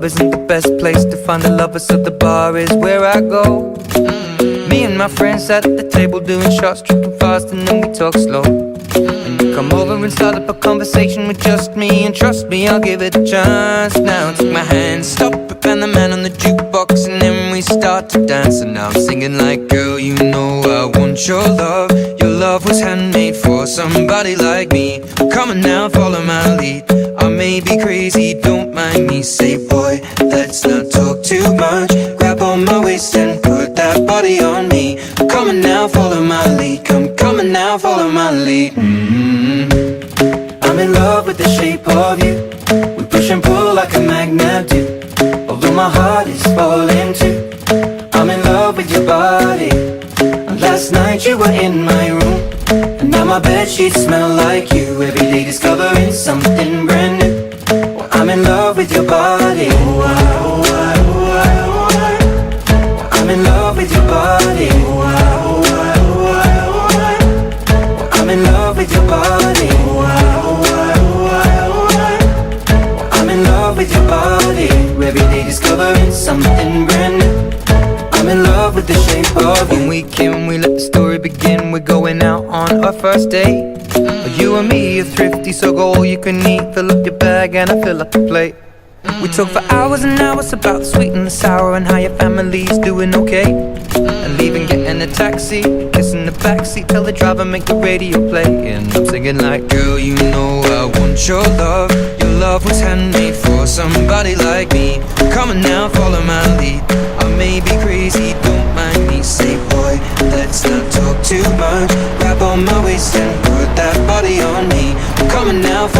club isn't the best place to find a lover, so the bar is where I go. Me and my friends at the table doing shots, tripping fast, and then we talk slow. And you come over and start up a conversation with just me, and trust me, I'll give it a chance. Now take my hand, stop it, and the man on the jukebox, and then we start to dance. And now I'm singing like, girl, you know I want your love. Your love was handmade for somebody like me. Come on now, follow my lead. I may be crazy, don't mind me. That body on me. Come on now, follow my lead. Come, on now, follow my lead. mm I'm in love with the shape of you. We push and pull like a magnet do. Although my heart is falling too. I'm in love with your body. Last night you were in my room. And now my bed sheets smell like you. Every day discovering something brand new. Well, I'm in love with your body. Oh, I, shape of. When we came, we let the story begin. We're going out on our first date. You and me are thrifty, so go all you can eat. Fill up your bag and I fill up the plate. We talk for hours and hours about the sweet and the sour and how your family's doing okay. And leaving, getting a taxi, kissing the backseat, tell the driver make the radio play. And I'm singing like, girl, you know I want your love. Your love was handmade for somebody like crazy,